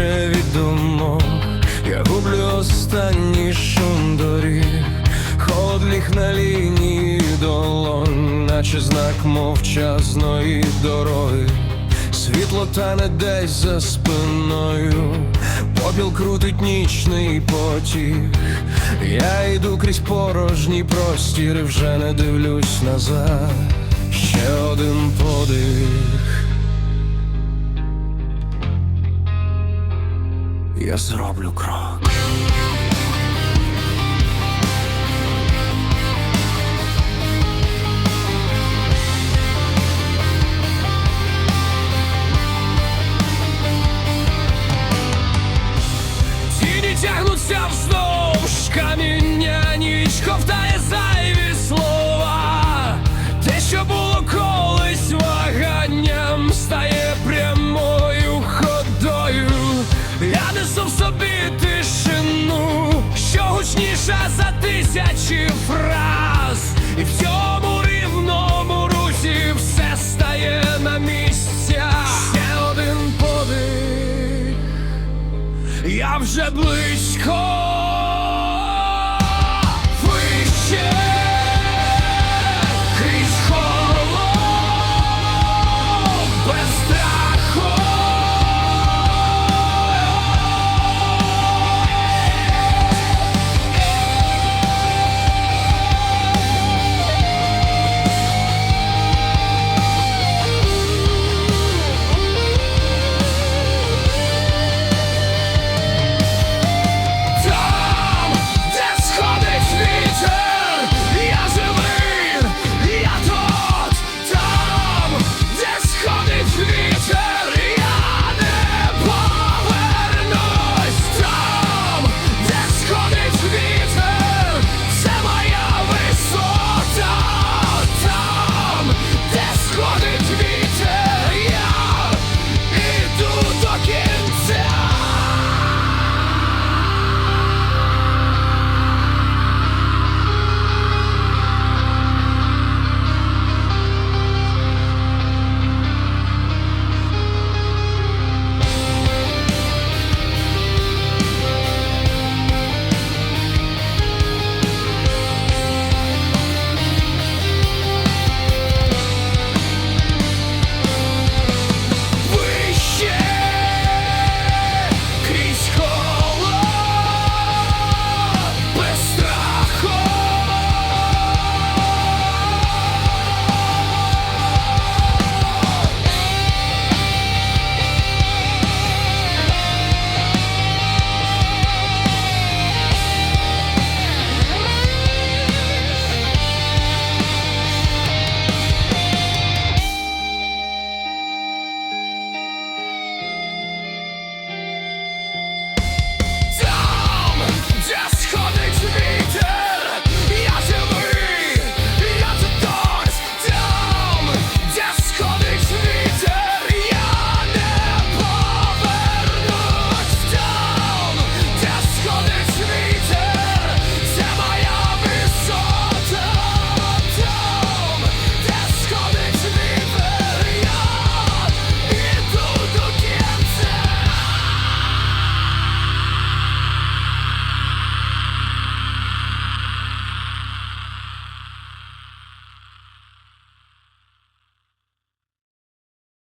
ще від думок Я гублю останній шум доріг Холод ліг на лінії долонь, наче знак мовчазної дороги. Світло тане десь за спиною, попіл крутить нічний потік. Я йду крізь порожній простір, і вже не дивлюсь назад. Ще один подих. Зроблю крок. тисячі фраз, і в цьому рівному русі все стає на місця. Ще один подих, я вже близько вище.